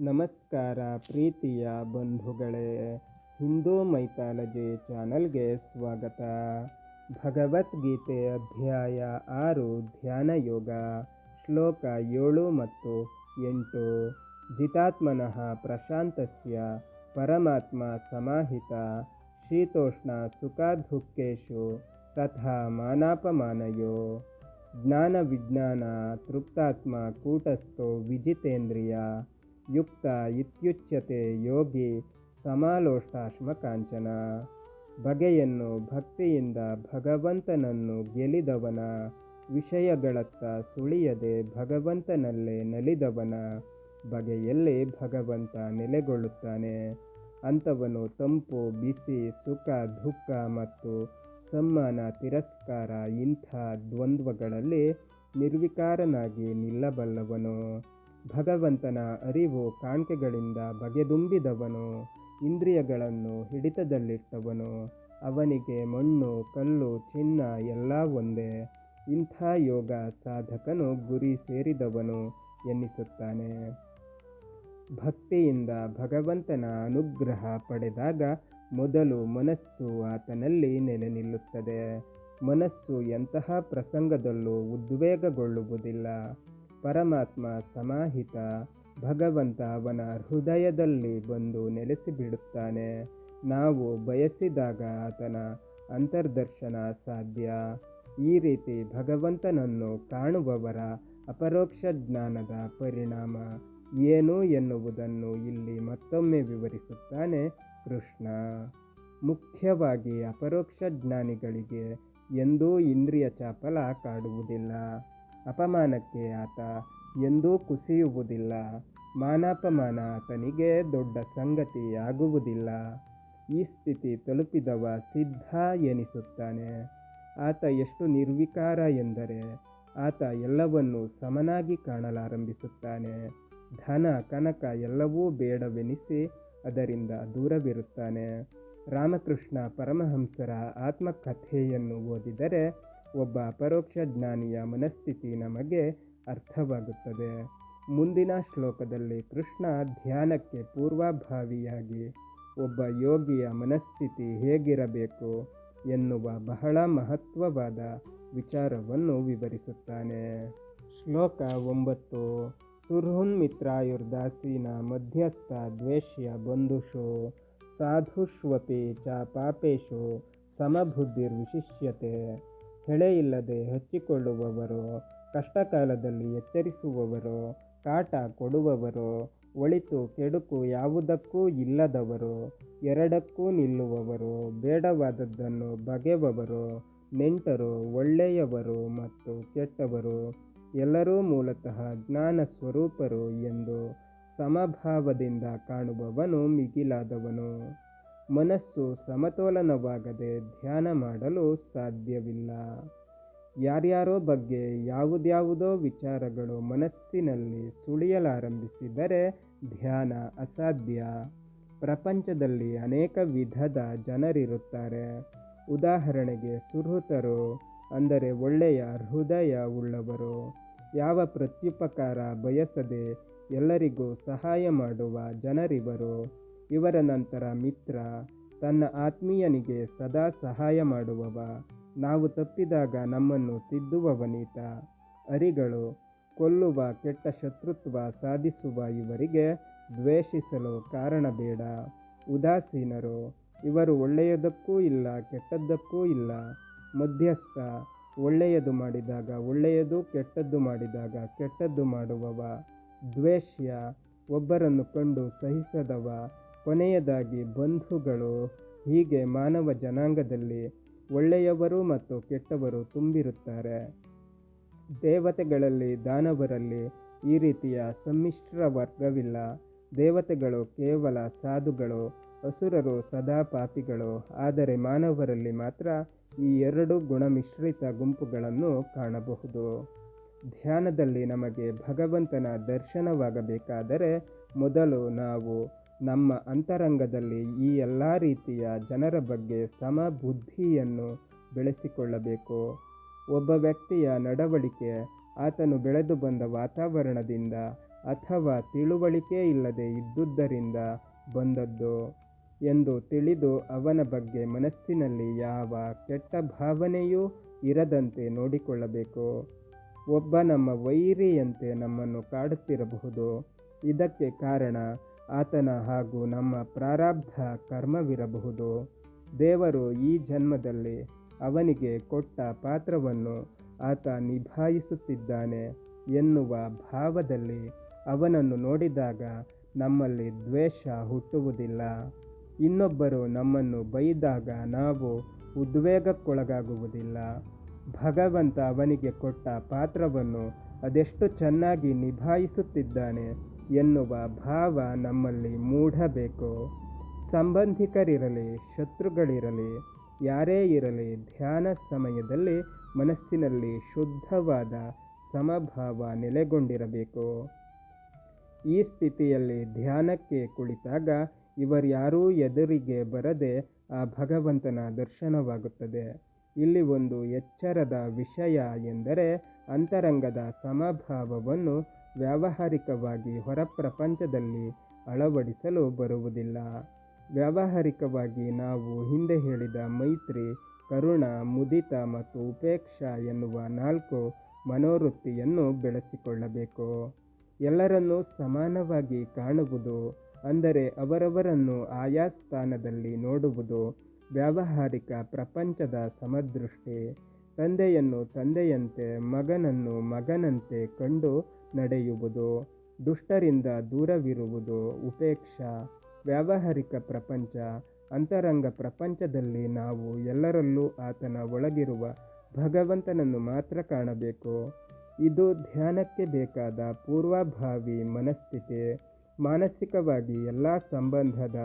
ನಮಸ್ಕಾರ ಪ್ರೀತಿಯ ಬಂಧುಗಳೇ, ಹಿಂದೂ ಮೈಥಾಲಜಿ ಚಾನಲ್ಗೆ ಸ್ವಾಗತ. ಭಗವದ್ಗೀತೆ ಅಧ್ಯಾಯ ಆರು, ಧ್ಯಾನ ಯೋಗ, ಶ್ಲೋಕ ಏಳು ಮತ್ತು ಎಂಟು. ಜಿತಾತ್ಮನಃ ಪ್ರಶಾಂತಸ್ಯ, ಪರಮಾತ್ಮ ಸಮಾಹಿತ, ಶೀತೋಷ್ಣ ಸುಖದುಃಖೇಶು, ತಥಾ ಮಾನಾಪಮಾನಯೋ. ಜ್ಞಾನವಿಜ್ಞಾನ ತೃಪ್ತಾತ್ಮ, ಕೂಟಸ್ಥೋ, ವಿಜಿತೇಂದ್ರಿಯ. ಯುಕ್ತ ಇತ್ಯುಚ್ಯತೆ ಯೋಗಿ ಸಮಾಲೋಷ್ಟಾಶ್ಮಕಾಂಚನ. ಬಗೆಯನ್ನು ಭಕ್ತಿಯಿಂದ ಭಗವಂತನನ್ನು ಗೆಲಿದವನ. ವಿಷಯಗಳತ್ತ ಸುಳಿಯದೆ ಭಗವಂತನಲ್ಲೇ ನಲಿದವನ. ಬಗೆಯಲ್ಲಿ ಭಗವಂತ ನೆಲೆಗೊಳ್ಳುತ್ತಾನೆ. ಅಂಥವನು ತಂಪು, ಬಿಸಿ, ಸುಖ, ದುಃಖ ಮತ್ತು ಸಮ್ಮಾನ, ತಿರಸ್ಕಾರ ಇಂಥ ದ್ವಂದ್ವಗಳಲ್ಲಿ ನಿರ್ವಿಕಾರನಾಗಿ ನಿಲ್ಲಬಲ್ಲವನು. ಭಗವಂತನ ಅರಿವು ಕಾಣ್ಕೆಗಳಿಂದ ಬಗೆದುಂಬಿದವನು, ಇಂದ್ರಿಯಗಳನ್ನು ಹಿಡಿತದಲ್ಲಿಟ್ಟವನು. ಅವನಿಗೆ ಮಣ್ಣು, ಕಲ್ಲು, ಚಿನ್ನ ಎಲ್ಲ ಒಂದೇ. ಇಂಥ ಯೋಗ ಸಾಧಕನು ಗುರಿ ಸೇರಿದವನು ಎನ್ನಿಸುತ್ತಾನೆ. ಭಕ್ತಿಯಿಂದ ಭಗವಂತನ ಅನುಗ್ರಹ ಪಡೆದಾಗ ಮೊದಲು ಮನಸ್ಸು ಆತನಲ್ಲಿ ನೆಲೆ ನಿಲ್ಲುತ್ತದೆ. ಮನಸ್ಸು ಎಂತಹ ಪ್ರಸಂಗದಲ್ಲೂ ಉದ್ವೇಗಗೊಳ್ಳುವುದಿಲ್ಲ. ಪರಮಾತ್ಮ ಸಮಾಹಿತ ಭಗವಂತ ಅವನ ಹೃದಯದಲ್ಲಿ ಬಂದು ನೆಲೆಸಿಬಿಡುತ್ತಾನೆ ನಾವು ಬಯಸಿದಾಗ ಆತನ ಅಂತರ್ದರ್ಶನ ಸಾಧ್ಯ. ಈ ರೀತಿ ಭಗವಂತನನ್ನು ಕಾಣುವವರ ಅಪರೋಕ್ಷ ಜ್ಞಾನದ ಪರಿಣಾಮ ಏನು ಎನ್ನುವುದನ್ನು ಇಲ್ಲಿ ಮತ್ತೊಮ್ಮೆ ವಿವರಿಸುತ್ತಾನೆ ಕೃಷ್ಣ. ಮುಖ್ಯವಾಗಿ ಅಪರೋಕ್ಷ ಜ್ಞಾನಿಗಳಿಗೆ ಎಂದೂ ಇಂದ್ರಿಯ ಚಾಪಲ ಕಾಡುವುದಿಲ್ಲ. ಅಪಮಾನಕ್ಕೆ ಆತ ಎಂದೂ ಕುಸಿಯುವುದಿಲ್ಲ. ಮಾನಾಪಮಾನ ಆತನಿಗೆ ದೊಡ್ಡ ಸಂಗತಿಯಾಗುವುದಿಲ್ಲ. ಈ ಸ್ಥಿತಿ ತಲುಪಿದವ ಸಿದ್ಧ ಎನಿಸುತ್ತಾನೆ. ಆತ ಎಷ್ಟು ನಿರ್ವಿಕಾರ ಎಂದರೆ ಆತ ಎಲ್ಲವನ್ನೂ ಸಮನಾಗಿ ಕಾಣಲಾರಂಭಿಸುತ್ತಾನೆ. ಧನ, ಕನಕ ಎಲ್ಲವೂ ಬೇಡವೆನಿಸಿ ಅದರಿಂದ ದೂರವಿರುತ್ತಾನೆ. ರಾಮಕೃಷ್ಣ ಪರಮಹಂಸರ ಆತ್ಮಕಥೆಯನ್ನು ಓದಿದರೆ ಒಬ್ಬ ಅಪರೋಕ್ಷ ಜ್ಞಾನಿಯ ಮನಸ್ಥಿತಿ ನಮಗೆ ಅರ್ಥವಾಗುತ್ತದೆ. ಮುಂದಿನ ಶ್ಲೋಕದಲ್ಲಿ ಕೃಷ್ಣ ಧ್ಯಾನಕ್ಕೆ ಪೂರ್ವಭಾವಿಯಾಗಿ ಒಬ್ಬ ಯೋಗಿಯ ಮನಸ್ಥಿತಿ ಹೇಗಿರಬೇಕು ಎನ್ನುವ ಬಹಳ ಮಹತ್ವವಾದ ವಿಚಾರವನ್ನು ವಿವರಿಸುತ್ತಾನೆ. ಶ್ಲೋಕ ಒಂಬತ್ತು ಸುರ್ಹುನ್ಮಿತ್ರಾಯುರ್ದಾಸೀನ ಮಧ್ಯಸ್ಥ ದ್ವೇಷ್ಯ ಬಂಧುಷು, ಸಾಧುಷ್ವಪಿ ಚ ಪಾಪೇಶು ಸಮಬುದ್ಧಿರ್ವಿಶಿಷ್ಯತೆ. ಹೆಳೆಯಿಲ್ಲದೆ ಹಚ್ಚಿಕೊಳ್ಳುವವರು, ಕಷ್ಟಕಾಲದಲ್ಲಿ ಎಚ್ಚರಿಸುವವರು, ಕಾಟ ಕೊಡುವವರು, ಒಳಿತು ಕೆಡುಕು ಯಾವುದಕ್ಕೂ ಇಲ್ಲದವರು, ಎರಡಕ್ಕೂ ನಿಲ್ಲುವವರು, ಬೇಡವಾದದ್ದನ್ನು ಬಗೆವವರು, ನೆಂಟರು ಒಳ್ಳೆಯವರು ಮತ್ತು ಕೆಟ್ಟವರು, ಎಲ್ಲರೂ ಮೂಲತಃ ಜ್ಞಾನ ಸ್ವರೂಪರು ಎಂದು ಸಮಭಾವದಿಂದ ಕಾಣುವವನು ಮಿಗಿಲಾದವನು. ಮನಸ್ಸು ಸಮತೋಲನವಾಗದೆ ಧ್ಯಾನ ಮಾಡಲು ಸಾಧ್ಯವಿಲ್ಲ. ಯಾರ್ಯಾರೋ ಬಗ್ಗೆ ಯಾವುದ್ಯಾವುದೋ ವಿಚಾರಗಳು ಮನಸ್ಸಿನಲ್ಲಿ ಸುಳಿಯಲಾರಂಭಿಸಿದರೆ ಧ್ಯಾನ ಅಸಾಧ್ಯ. ಪ್ರಪಂಚದಲ್ಲಿ ಅನೇಕ ವಿಧದ ಜನರಿರುತ್ತಾರೆ. ಉದಾಹರಣೆಗೆ ಸುಹೃತರು ಅಂದರೆ ಒಳ್ಳೆಯ ಹೃದಯ ಉಳ್ಳವರು, ಯಾವ ಪ್ರತ್ಯುಪಕಾರ ಬಯಸದೆ ಎಲ್ಲರಿಗೂ ಸಹಾಯ ಮಾಡುವ ಜನರಿವರು ಇವರ ನಂತರ ಮಿತ್ರ, ತನ್ನ ಆತ್ಮೀಯನಿಗೆ ಸದಾ ಸಹಾಯ ಮಾಡುವವ. ನಾವು ತಪ್ಪಿದಾಗ ನಮ್ಮನ್ನು ತಿದ್ದುವವನೀತ. ಅರಿಗಳು, ಕೊಲ್ಲುವ ಕೆಟ್ಟ ಶತ್ರುತ್ವ ಸಾಧಿಸುವ ಇವರಿಗೆ ದ್ವೇಷಿಸಲು ಕಾರಣ ಬೇಡ ಉದಾಸೀನರು, ಇವರು ಒಳ್ಳೆಯದಕ್ಕೂ ಇಲ್ಲ, ಕೆಟ್ಟದ್ದಕ್ಕೂ ಇಲ್ಲ. ಮಧ್ಯಸ್ಥ, ಒಳ್ಳೆಯದು ಮಾಡಿದಾಗ ಒಳ್ಳೆಯದು, ಕೆಟ್ಟದ್ದು ಮಾಡಿದಾಗ ಕೆಟ್ಟದ್ದು ಮಾಡುವವ. ದ್ವೇಷ್ಯ, ಒಬ್ಬರನ್ನು ಕಂಡು ಸಹಿಸದವ. ಕೊನೆಯದಾಗಿ ಬಂಧುಗಳು ಹೀಗೆ ಮಾನವ ಜನಾಂಗದಲ್ಲಿ ಒಳ್ಳೆಯವರು ಮತ್ತು ಕೆಟ್ಟವರು ತುಂಬಿರುತ್ತಾರೆ. ದೇವತೆಗಳಲ್ಲಿ ದಾನವರಲ್ಲಿ ಈ ರೀತಿಯ ಸಮ್ಮಿಶ್ರ ವರ್ಗವಿಲ್ಲ. ದೇವತೆಗಳು ಕೇವಲ ಸಾಧುಗಳು, ಅಸುರರು ಸದಾ ಪಾಪಿಗಳು. ಆದರೆ ಮಾನವರಲ್ಲಿ ಮಾತ್ರ ಈ ಎರಡು ಗುಣಮಿಶ್ರಿತ ಗುಂಪುಗಳನ್ನು ಕಾಣಬಹುದು. ಧ್ಯಾನದಲ್ಲಿ ನಮಗೆ ಭಗವಂತನ ದರ್ಶನವಾಗಬೇಕಾದರೆ ಮೊದಲು ನಾವು ನಮ್ಮ ಅಂತರಂಗದಲ್ಲಿ ಈ ಎಲ್ಲ ರೀತಿಯ ಜನರ ಬಗ್ಗೆ ಸಮಬುದ್ಧಿಯನ್ನು ಬೆಳೆಸಿಕೊಳ್ಳಬೇಕು. ಒಬ್ಬ ವ್ಯಕ್ತಿಯ ನಡವಳಿಕೆ, ಆತನು ಬೆಳೆದು ಬಂದ ವಾತಾವರಣದಿಂದ ಅಥವಾ ತಿಳುವಳಿಕೆ ಇಲ್ಲದೆ ಇದ್ದುದರಿಂದ ಬಂದದ್ದು ಎಂದು ತಿಳಿದು ಅವನ ಬಗ್ಗೆ ಮನಸ್ಸಿನಲ್ಲಿ ಯಾವ ಕೆಟ್ಟ ಭಾವನೆಯೂ ಇರದಂತೆ ನೋಡಿಕೊಳ್ಳಬೇಕು. ಒಬ್ಬ ನಮ್ಮ ವೈರಿಯಂತೆ ನಮ್ಮನ್ನು ಕಾಡುತ್ತಿರಬಹುದು. ಇದಕ್ಕೆ ಕಾರಣ ಆತನ ಹಾಗೂ ನಮ್ಮ ಪ್ರಾರಬ್ಧ ಕರ್ಮವಿರಬಹುದು. ದೇವರು ಈ ಜನ್ಮದಲ್ಲಿ ಅವನಿಗೆ ಕೊಟ್ಟ ಪಾತ್ರವನ್ನು ಆತ ನಿಭಾಯಿಸುತ್ತಿದ್ದಾನೆ ಎನ್ನುವ ಭಾವದಲ್ಲಿ ಅವನನ್ನು ನೋಡಿದಾಗ ನಮ್ಮಲ್ಲಿ ದ್ವೇಷ ಹುಟ್ಟುವುದಿಲ್ಲ. ಇನ್ನೊಬ್ಬರು ನಮ್ಮನ್ನು ಬೈದಾಗ ನಾವು ಉದ್ವೇಗಕ್ಕೊಳಗಾಗುವುದಿಲ್ಲ. ಭಗವಂತ ಅವನಿಗೆ ಕೊಟ್ಟ ಪಾತ್ರವನ್ನು ಅದೆಷ್ಟು ಚೆನ್ನಾಗಿ ನಿಭಾಯಿಸುತ್ತಿದ್ದಾನೆ ಎನ್ನುವ ಭಾವ ನಮ್ಮಲ್ಲಿ ಮೂಡಬೇಕು ಸಂಬಂಧಿಕರಿರಲಿ, ಶತ್ರುಗಳಿರಲಿ, ಯಾರೇ ಇರಲಿ, ಧ್ಯಾನ ಸಮಯದಲ್ಲಿ ಮನಸ್ಸಿನಲ್ಲಿ ಶುದ್ಧವಾದ ಸಮಭಾವ ನೆಲೆಗೊಂಡಿರಬೇಕು. ಈ ಸ್ಥಿತಿಯಲ್ಲಿ ಧ್ಯಾನಕ್ಕೆ ಕುಳಿತಾಗ ಇವರ್ಯಾರೂ ಎದುರಿಗೆ ಬರದೆ ಆ ಭಗವಂತನ ದರ್ಶನವಾಗುತ್ತದೆ. ಇಲ್ಲಿ ಒಂದು ಎಚ್ಚರದ ವಿಷಯ ಎಂದರೆ ಅಂತರಂಗದ ಸಮಭಾವವನ್ನು ವ್ಯಾವಹಾರಿಕವಾಗಿ ಹೊರ ಪ್ರಪಂಚದಲ್ಲಿ ಅಳವಡಿಸಲು ಬರುವುದಿಲ್ಲ. ವ್ಯಾವಹಾರಿಕವಾಗಿ ನಾವು ಹಿಂದೆ ಹೇಳಿದ ಮೈತ್ರಿ, ಕರುಣ, ಮುದಿತ ಮತ್ತು ಉಪೇಕ್ಷಾ ಎನ್ನುವ ನಾಲ್ಕು ಮನೋವೃತ್ತಿಯನ್ನು ಬೆಳೆಸಿಕೊಳ್ಳಬೇಕು. ಎಲ್ಲರನ್ನೂ ಸಮಾನವಾಗಿ ಕಾಣುವುದು, ಅಂದರೆ ಅವರವರನ್ನು ಆಯಾ ಸ್ಥಾನದಲ್ಲಿ ನೋಡುವುದು ವ್ಯಾವಹಾರಿಕ ಪ್ರಪಂಚದ ಸಮದೃಷ್ಟಿ. ತಂದೆಯನ್ನು ತಂದೆಯಂತೆ, ಮಗನನ್ನು ಮಗನಂತೆ ಕಂಡು ನಡೆಯುವುದು, ದುಷ್ಟರಿಂದ ದೂರವಿರುವುದು ಉಪೇಕ್ಷ, ವ್ಯಾವಹಾರಿಕ ಪ್ರಪಂಚ, ಅಂತರಂಗ ಪ್ರಪಂಚದಲ್ಲಿ ನಾವು ಎಲ್ಲರಲ್ಲೂ ಆತನ ಒಳಗಿರುವ ಭಗವಂತನನ್ನು ಮಾತ್ರ ಕಾಣಬೇಕು. ಇದು ಧ್ಯಾನಕ್ಕೆ ಬೇಕಾದ ಪೂರ್ವಭಾವಿ ಮನಸ್ಥಿತಿ, ಮಾನಸಿಕವಾಗಿ ಎಲ್ಲ ಸಂಬಂಧದ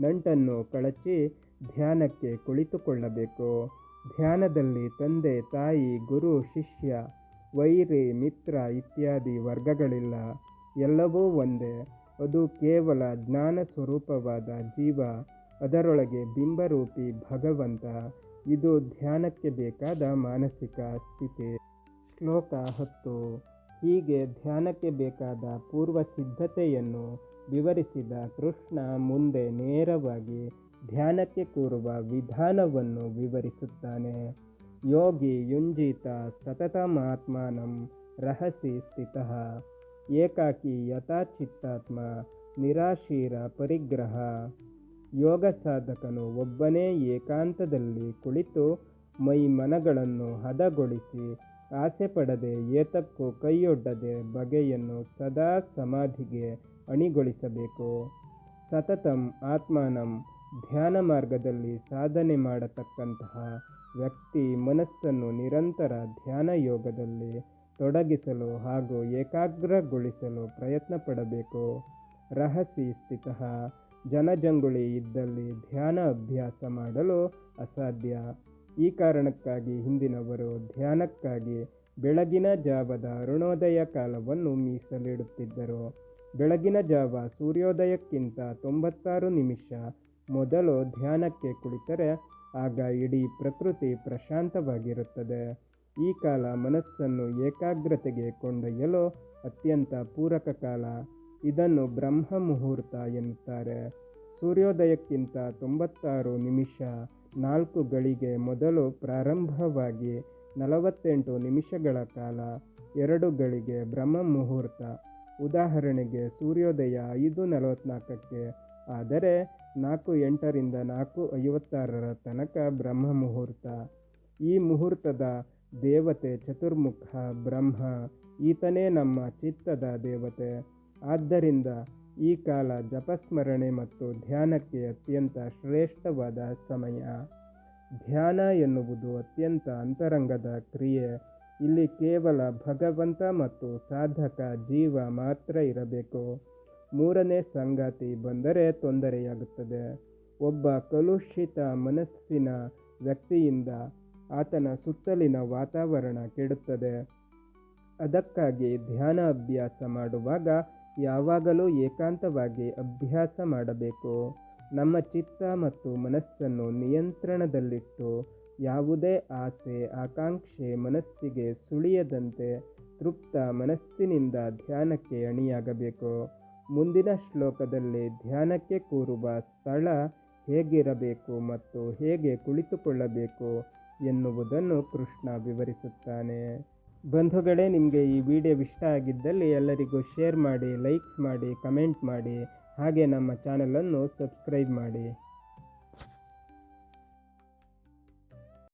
ನಂಟನ್ನು ಕಳಚಿ ಧ್ಯಾನಕ್ಕೆ ಕುಳಿತುಕೊಳ್ಳಬೇಕು. ಧ್ಯಾನದಲ್ಲಿ ತಂದೆ, ತಾಯಿ, ಗುರು, ಶಿಷ್ಯ ವೈರಿ, ಮಿತ್ರ ಇತ್ಯಾದಿ ವರ್ಗಗಳಿಲ್ಲ. ಎಲ್ಲವೂ ಒಂದೇ. ಅದು ಕೇವಲ ಜ್ಞಾನ ಸ್ವರೂಪವಾದ ಜೀವ. ಅದರೊಳಗೆ ಬಿಂಬರೂಪಿ ಭಗವಂತ. ಇದು ಧ್ಯಾನಕ್ಕೆ ಬೇಕಾದ ಮಾನಸಿಕ ಸ್ಥಿತಿ. ಶ್ಲೋಕ ಹತ್ತು. ಹೀಗೆ ಧ್ಯಾನಕ್ಕೆ ಬೇಕಾದ ಪೂರ್ವ ಸಿದ್ಧತೆಯನ್ನು ವಿವರಿಸಿದ ಕೃಷ್ಣ ಮುಂದೆ ನೇರವಾಗಿ ಧ್ಯಾನಕ್ಕೆ ಕೂರುವ ವಿಧಾನವನ್ನು ವಿವರಿಸುತ್ತಾನೆ. ಯೋಗಿ ಯುಂಜಿತ ಸತತಮಾತ್ಮಾನಂ ರಹಸಿ ಸ್ಥಿತಃ. ಏಕಾಕಿ ಯಥಾಚಿತ್ತಾತ್ಮ ನಿರಾಶೀರ ಪರಿಗ್ರಹ. ಯೋಗ ಸಾಧಕನು ಒಬ್ಬನೇ ಏಕಾಂತದಲ್ಲಿ ಕುಳಿತು ಮೈ ಮನಗಳನ್ನು ಹದಗೊಳಿಸಿ ಆಸೆ ಪಡದೆ ಏತಕ್ಕೂ ಕೈಯೊಡ್ಡದೆ ಬಗೆಯನ್ನು ಸದಾ ಸಮಾಧಿಗೆ ಅಣಿಗೊಳಿಸಬೇಕು. ಸತತಂ ಆತ್ಮಾನಂ ಧ್ಯಾನ ಮಾರ್ಗದಲ್ಲಿ ಸಾಧನೆ ಮಾಡತಕ್ಕಂತಹ ವ್ಯಕ್ತಿ ಮನಸ್ಸನ್ನು ನಿರಂತರ ಧ್ಯಾನ ಯೋಗದಲ್ಲಿ ತೊಡಗಿಸಲು ಹಾಗೂ ಏಕಾಗ್ರಗೊಳಿಸಲು ಪ್ರಯತ್ನ ಪಡಬೇಕು ರಹಸಿ ಸ್ಥಿತ ಜನಜಂಗುಳಿ ಇದ್ದಲ್ಲಿ ಧ್ಯಾನ ಅಭ್ಯಾಸ ಮಾಡಲು ಅಸಾಧ್ಯ. ಈ ಕಾರಣಕ್ಕಾಗಿ ಹಿಂದಿನವರು ಧ್ಯಾನಕ್ಕಾಗಿ ಬೆಳಗಿನ ಜಾವದ ಅರುಣೋದಯ ಕಾಲವನ್ನು ಮೀಸಲಿಡುತ್ತಿದ್ದರು. ಬೆಳಗಿನ ಜಾವ ಸೂರ್ಯೋದಯಕ್ಕಿಂತ ತೊಂಬತ್ತಾರು ನಿಮಿಷ ಮೊದಲು ಧ್ಯಾನಕ್ಕೆ ಕುಳಿತರೆ ಆಗ ಇಡೀ ಪ್ರಕೃತಿ ಪ್ರಶಾಂತವಾಗಿರುತ್ತದೆ. ಈ ಕಾಲ ಮನಸ್ಸನ್ನು ಏಕಾಗ್ರತೆಗೆ ಕೊಂಡೊಯ್ಯಲು ಅತ್ಯಂತ ಪೂರಕ ಕಾಲ. ಇದನ್ನು ಬ್ರಹ್ಮ ಮುಹೂರ್ತ ಎನ್ನುತ್ತಾರೆ. ಸೂರ್ಯೋದಯಕ್ಕಿಂತ ತೊಂಬತ್ತಾರು ನಿಮಿಷ ನಾಲ್ಕು ಗಳಿಗೆ ಮೊದಲು ಪ್ರಾರಂಭವಾಗಿ ನಲವತ್ತೆಂಟು ನಿಮಿಷಗಳ ಕಾಲ ಎರಡು ಗಳಿಗೆ ಬ್ರಹ್ಮ ಮುಹೂರ್ತ. ಉದಾಹರಣೆಗೆ ಸೂರ್ಯೋದಯ ಐದು ನಲವತ್ನಾಲ್ಕಕ್ಕೆ ಆದರೆ ನಾಲ್ಕು ಎಂಟರಿಂದ ನಾಲ್ಕು ಐವತ್ತಾರರ ತನಕ ಬ್ರಹ್ಮ ಮುಹೂರ್ತ ಈ ಮುಹೂರ್ತದ ದೇವತೆ ಚತುರ್ಮುಖ ಬ್ರಹ್ಮ, ಈತನೇ ನಮ್ಮ ಚಿತ್ತದ ದೇವತೆ. ಆದ್ದರಿಂದ ಈ ಕಾಲ ಜಪಸ್ಮರಣೆ ಮತ್ತು ಧ್ಯಾನಕ್ಕೆ ಅತ್ಯಂತ ಶ್ರೇಷ್ಠವಾದ ಸಮಯ. ಧ್ಯಾನ ಎನ್ನುವುದು ಅತ್ಯಂತ ಅಂತರಂಗದ ಕ್ರಿಯೆ. ಇಲ್ಲಿ ಕೇವಲ ಭಗವಂತ ಮತ್ತು ಸಾಧಕ ಜೀವ ಮಾತ್ರ ಇರಬೇಕು. ಮೂರನೇ ಸಂಗಾತಿ ಬಂದರೆ ತೊಂದರೆಯಾಗುತ್ತದೆ. ಒಬ್ಬ ಕಲುಷಿತ ಮನಸ್ಸಿನ ವ್ಯಕ್ತಿಯಿಂದ ಆತನ ಸುತ್ತಲಿನ ವಾತಾವರಣ ಕೆಡುತ್ತದೆ. ಅದಕ್ಕಾಗಿ ಧ್ಯಾನ ಅಭ್ಯಾಸ ಮಾಡುವಾಗ ಯಾವಾಗಲೂ ಏಕಾಂತವಾಗಿ ಅಭ್ಯಾಸ ಮಾಡಬೇಕು. ನಮ್ಮ ಚಿತ್ತ ಮತ್ತು ಮನಸ್ಸನ್ನು ನಿಯಂತ್ರಣದಲ್ಲಿಟ್ಟು ಯಾವುದೇ ಆಸೆ, ಆಕಾಂಕ್ಷೆ ಮನಸ್ಸಿಗೆ ಸುಳಿಯದಂತೆ ತೃಪ್ತ ಮನಸ್ಸಿನಿಂದ ಧ್ಯಾನಕ್ಕೆ ಅಣಿಯಾಗಬೇಕು. ಮುಂದಿನ ಶ್ಲೋಕದಲ್ಲಿ ಧ್ಯಾನಕ್ಕೆ ಕೂರುವ ಸ್ಥಳ ಹೇಗಿರಬೇಕು ಮತ್ತು ಹೇಗೆ ಕುಳಿತುಕೊಳ್ಳಬೇಕು ಎನ್ನುವುದನ್ನು ಕೃಷ್ಣ ವಿವರಿಸುತ್ತಾನೆ. ಬಂಧುಗಳೇ, ನಿಮಗೆ ಈ ವಿಡಿಯೋ ಇಷ್ಟ ಆಗಿದ್ದಲ್ಲಿ ಎಲ್ಲರಿಗೂ ಶೇರ್ ಮಾಡಿ, ಲೈಕ್ಸ್ ಮಾಡಿ, ಕಮೆಂಟ್ ಮಾಡಿ, ಹಾಗೆ ನಮ್ಮ ಚಾನಲನ್ನು ಸಬ್ಸ್ಕ್ರೈಬ್ ಮಾಡಿ.